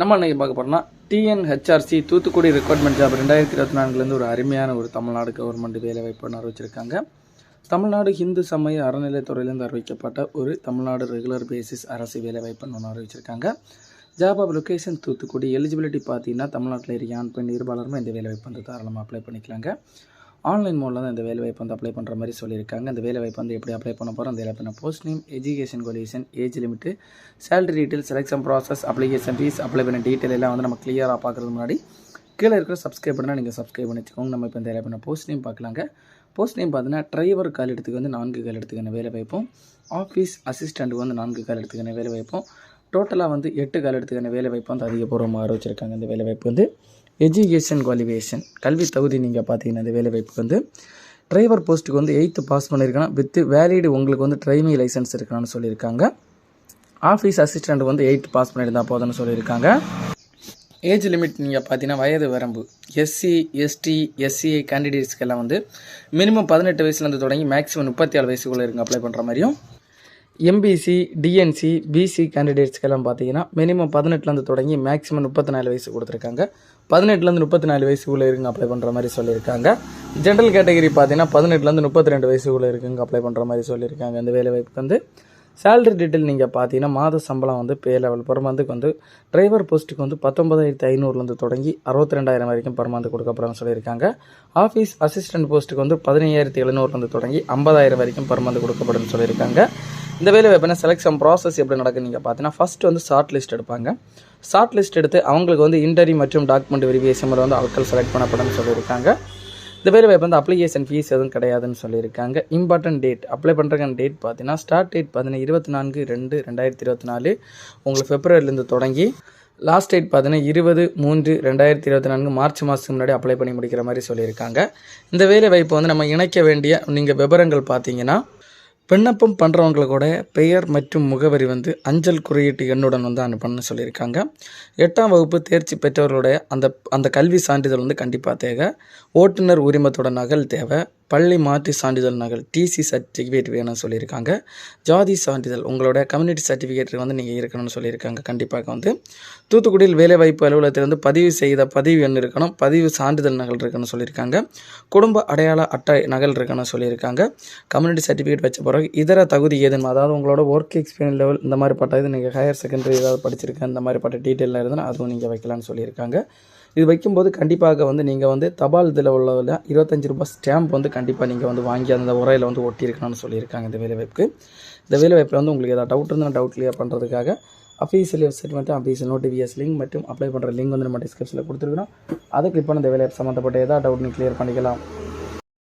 நம்ம இன்னைக்கு பார்க்க போகிறோம்னா டிஎன்ஹெச்ஆர்சி தூத்துக்குடி ரெக்ரூட்மெண்ட் ஜாப் ரெண்டாயிரத்தி இருபத்தி நான்குலேருந்து ஒரு அருமையான ஒரு தமிழ்நாடு கவர்மெண்ட் வேலை அறிவிச்சிருக்காங்க. தமிழ்நாடு ஹிந்து சமய அறநிலைத்துறையிலேருந்து அறிவிக்கப்பட்ட ஒரு தமிழ்நாடு ரெகுலர் பேசிஸ் அரசு வேலை வாய்ப்புன்னு ஒன்று அறிவிச்சிருக்காங்க. Job of location Thoothukudi eligibility பார்த்தீங்கன்னா தமிழ்நாட்டில் இருக்க ஆண் பெண் இருபாலருமே இந்த வேலை வாய்ப்பு வந்து தாராளமாக அப்ளை பண்ணிக்கலாங்க. ஆன்லைன் மூலம் தான் இந்த வேலைவாய்ப்பு வந்து அப்ளை பண்ணுற மாதிரி சொல்லியிருக்காங்க. அந்த வேலைவாய்ப்பு வந்து எப்படி அப்ளை பண்ண போகிறோம் அந்த வேலை post name education qualification age limit salary detail selection process application fee apply பண்ண டீட்டெயில் எல்லாம் வந்து நம்ம கிளியராக பார்க்குறது முன்னாடி கீழே இருக்கிற சப்ஸ்கிரைப் பண்ணால் நீங்கள் சப்ஸ்கிரைப் பண்ணி வச்சுக்கோங்க நம்ம இப்போ இந்த வேலை பண்ண போஸ்ட் நேம் பார்க்கலாங்க. போஸ்ட் நேம் பார்த்தீங்கன்னா டிரைவர் கால் எடுத்துக்கு வந்து நான்கு கால் எடுத்துக்கான வேலை வாய்ப்பும் ஆஃபீஸ் அசிஸ்டண்ட்டுக்கு வந்து நான்கு கால் எடுத்துக்கான வேலை வாய்ப்பும் டோட்டலாக வந்து எட்டு கால் எடுத்துக்கான வேலை வாய்ப்பு வந்து அதிகபூர்வமாக அறிவிச்சிருக்காங்க இந்த வேலை வாய்ப்பு வந்து எஜுகேஷன் குவாலிஃபிகேஷன் கல்வி தகுதி நீங்கள் பார்த்தீங்கன்னா இந்த வேலைவாய்ப்புக்கு வந்து டிரைவர் போஸ்ட்டுக்கு வந்து எயித்து பாஸ் பண்ணியிருக்கணும் வித் வேலிடு உங்களுக்கு வந்து டிரைவிங் லைசன்ஸ் இருக்கணும்னு சொல்லியிருக்காங்க. ஆஃபீஸ் அசிஸ்டண்ட் வந்து எயித்து பாஸ் பண்ணியிருந்தா போதும்னு சொல்லியிருக்காங்க. ஏஜ் லிமிட் நீங்கள் பார்த்தீங்கன்னா வயது வரம்பு. எஸ்சி எஸ்டி எஸ்சிஐ கேண்டிடேட்ஸ்க்கெல்லாம் வந்து மினிமம் பதினெட்டு வயசுலேருந்து தொடங்கி மேக்ஸிமம் முப்பத்தி ஏழு வயசுக்குள்ளே இருங்க அப்ளை பண்ணுற மாதிரியும். எம்பிசி டிஎன்சி பிசி கேண்டிடேட்ஸ்க்கெல்லாம் பார்த்தீங்கன்னா மினிமம் பதினெட்டுலேருந்து தொடங்கி மேக்ஸிமம் முப்பத்தி நாலு வயசு கொடுத்துருக்காங்க. பதினெட்டுலேருந்து முப்பத்தி நாலு வயசுக்குள்ளே இருங்க அப்ளை பண்ணுற மாதிரி சொல்லியிருக்காங்க. ஜென்ரல் கேட்டகரி பார்த்தீங்கன்னா பதினெட்டுலேருந்து முப்பத்தி ரெண்டு வயசுக்குள்ளே இருக்குங்க அப்ளை பண்ணுற மாதிரி சொல்லியிருக்காங்க இந்த வேலை வாய்ப்புக்கு வந்து. சேலரி டீட்டெயில் நீங்கள் பார்த்தீங்கன்னா மாத சம்பளம் வந்து பே லெவல் பர் மந்த்துக்கு வந்து டிரைவர் போஸ்ட்டுக்கு வந்து பத்தொம்பதாயிரத்து ஐநூறுலேருந்து தொடங்கி அறுபத்தி ரெண்டாயிரம் வரைக்கும் பர் மந்த் கொடுக்கப்படுறோம்னு சொல்லியிருக்காங்க. ஆஃபீஸ் அசிஸ்டன்ட் போஸ்ட்டுக்கு வந்து பதினையாயிரத்தி எழுநூறுலேருந்து தொடங்கி ஐம்பதாயிரம் வரைக்கும் பர் மந்த் கொடுக்கப்படும்னு சொல்லியிருக்காங்க. இந்த வேலை வாய்ப்புனா செலெக்ஷன் ப்ராசஸ் எப்படி நடக்குன்னு நீங்கள் பார்த்தீங்கன்னா ஃபஸ்ட்டு வந்து ஷார்ட் லிஸ்ட் எடுப்பாங்க. ஷார்ட் லிஸ்ட் எடுத்து அவங்களுக்கு வந்து இன்டர்வியூ மற்றும் டாக்குமெண்ட் வெரிஃபிகேஷன் வந்து ஆட்கள் செலக்ட் பண்ணப்படும்னு சொல்லியிருக்காங்க. இந்த வேலை வாய்ப்பு வந்து அப்ளிகேஷன் ஃபீஸ் எதுவும் கிடையாதுன்னு சொல்லியிருக்காங்க. இம்பார்ட்டன்ட் டேட் அப்ளை பண்ணுறக்கான டேட் பார்த்தீங்கன்னா ஸ்டார்ட் டேட் பார்த்தீங்கன்னா இருபத்தி நான்கு ரெண்டு ரெண்டாயிரத்தி இருபத்தி நாலு. உங்களுக்கு பிப்ரவரிலேருந்து தொடங்கி லாஸ்ட் டேட் பார்த்தீங்கன்னா இருபது மூன்று ரெண்டாயிரத்தி இருபத்தி நான்கு மார்ச் மாதத்துக்கு முன்னாடி அப்ளை பண்ணி முடிக்கிற மாதிரி சொல்லியிருக்காங்க. இந்த வேலை வாய்ப்பு வந்து நம்ம இணைக்க வேண்டிய நீங்கள் விவரங்கள் பார்த்தீங்கன்னா விண்ணப்பம் பண்ணுறவங்களோட பெயர் மற்றும் முகவரி வந்து அஞ்சல் குறியீட்டு எண்ணுடன் வந்து அனுப்பணும்னு சொல்லியிருக்காங்க. எட்டாம் வகுப்பு தேர்ச்சி பெற்றவர்களுடைய அந்த அந்த கல்வி சான்றிதழ் வந்து கண்டிப்பாக தேவை. ஓட்டுநர் உரிமத்தோட நகல் தேவை. பள்ளி மாற்று சான்றிதழ் நகல் டிசி சர்டிஃபிகேட் வேணும்னு சொல்லியிருக்காங்க. ஜாதி சான்றிதழ் உங்களோட கம்யூனிட்டி சர்டிஃபிகேட் வந்து நீங்கள் இருக்கணும்னு சொல்லியிருக்காங்க. கண்டிப்பாக வந்து. தூத்துக்குடியில் வேலைவாய்ப்பு அலுவலகத்தில் வந்து பதிவு செய்த பதிவு எண் இருக்கணும். பதிவு சான்றிதழ் நகல் இருக்கணும்னு சொல்லியிருக்காங்க. குடும்ப அடையாள அட்டை நகல் இருக்கணும்னு சொல்லியிருக்காங்க. கம்யூனிட்டி சர்டிஃபிகேட் வச்ச பிறகு இதர தகுதி ஏதுன்னு அதாவது உங்களோட ஒர்க் எக்ஸ்பீரியன்ஸ் லெவல் இந்த மாதிரி பட்ட இது நீங்கள் ஹையர் செகண்டரி ஏதாவது படிச்சிருக்கேன் இந்த மாதிரி பட்ட டீட்டெயிலில் இருந்தால் அதுவும் நீங்கள் வைக்கலாம்னு சொல்லியிருக்காங்க. இது வைக்கும்போது கண்டிப்பாக வந்து நீங்கள் வந்து தபால் இதில் உள்ளதில் இருபத்தஞ்சி ரூபாய் ஸ்டாம்ப் வந்து கண்டிப்பாக நீங்கள் வந்து வாங்கி அந்த உரையில் வந்து ஒட்டியிருக்கணும்னு சொல்லியிருக்காங்க இந்த வேலைவாய்ப்புக்கு இந்த வேலைவாய்ப்பில் வந்து உங்களுக்கு ஏதாவது டவுட் இருந்தால் டவுட் கிளியர் பண்ணுறதுக்காக அஃபீஷியல் வெப்சைட் மற்றும் அஃபீஷியல் நோட்டிபிஎஸ் லிங்க் மற்றும் அப்ளை பண்ணுற லிங்க் வந்து நம்ம டிஸ்கிரிப்ஷனில் கொடுத்துருக்கோம் அதை கிளிக் பண்ண இந்த வேலைவாய்ப்பு சம்மந்தப்பட்ட ஏதாவது டவுட் கிளியர் பண்ணிக்கலாம்.